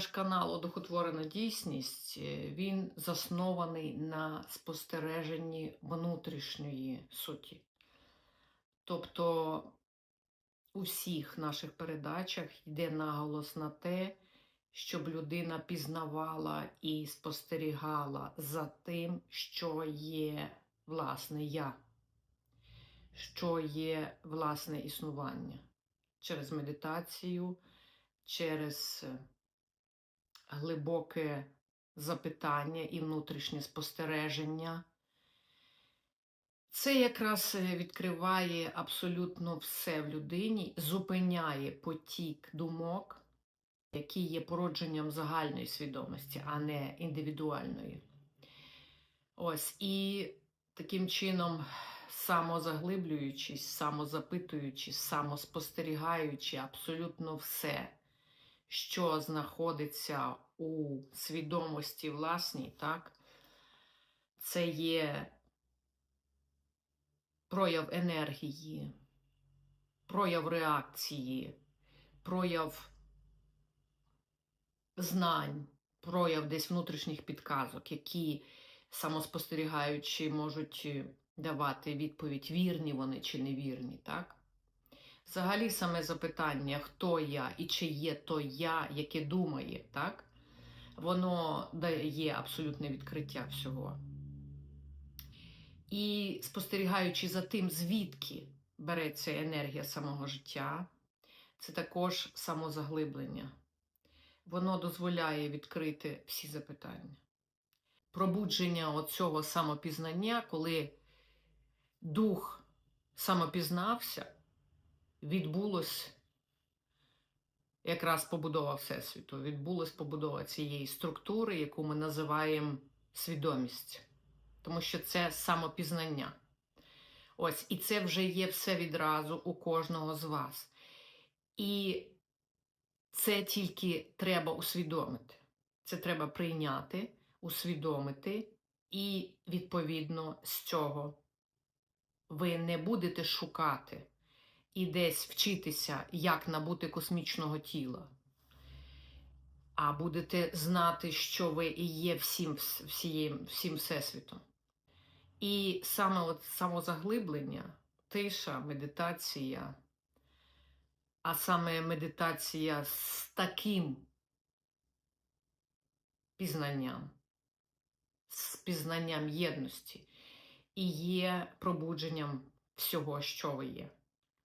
наш канал Одухотворена дійсність е, він заснований на спостереженні внутрішньої суті. Тобто у всіх наших передачах йде наголос на те, щоб людина пізнавала і спостерігала за тим, що є власне я, що є власне існування через медитацію, через глибоке запитання і внутрішнє спостереження. Це якраз е, відкриває абсолютно все в людині, зупиняє потік думок, які є породженням загальної свідомості, а не індивідуальної. Ось і таким чином, самозаглиблюючись, самозапитуючись, самоспостерігаючи абсолютно все, що знаходиться у свідомості власній, так, це є прояв енергії, прояв реакції, прояв знань, прояв десь внутрішніх підказок, які самоспостерігаючи можуть е, давати відповідь, вірні вони чи невірні, так? Взагалі саме запитання, хто я і чи є то я, яке думає, так? Воно дає абсолютне відкриття всього. І спостерігаючи за тим, звідки береться енергія самого життя, це також самозаглиблення. Воно дозволяє відкрити всі запитання. Пробудження оцього самопізнання, коли дух самопізнався, відбулось якраз побудова Всесвіту, відбулась побудова цієї структури, яку ми називаємо свідомість. Тому що це самопізнання. Ось, і це вже є все відразу у кожного з вас. І це тільки треба усвідомити. Це треба прийняти, усвідомити, і, відповідно, з цього ви не будете шукати і десь вчитися, як набути космічного тіла, а будете знати, що ви і є всім, всією, всім Всесвітом. І саме от самозаглиблення, тиша, медитація, а саме медитація з таким пізнанням, з пізнанням єдності і є пробудженням всього, що ви є.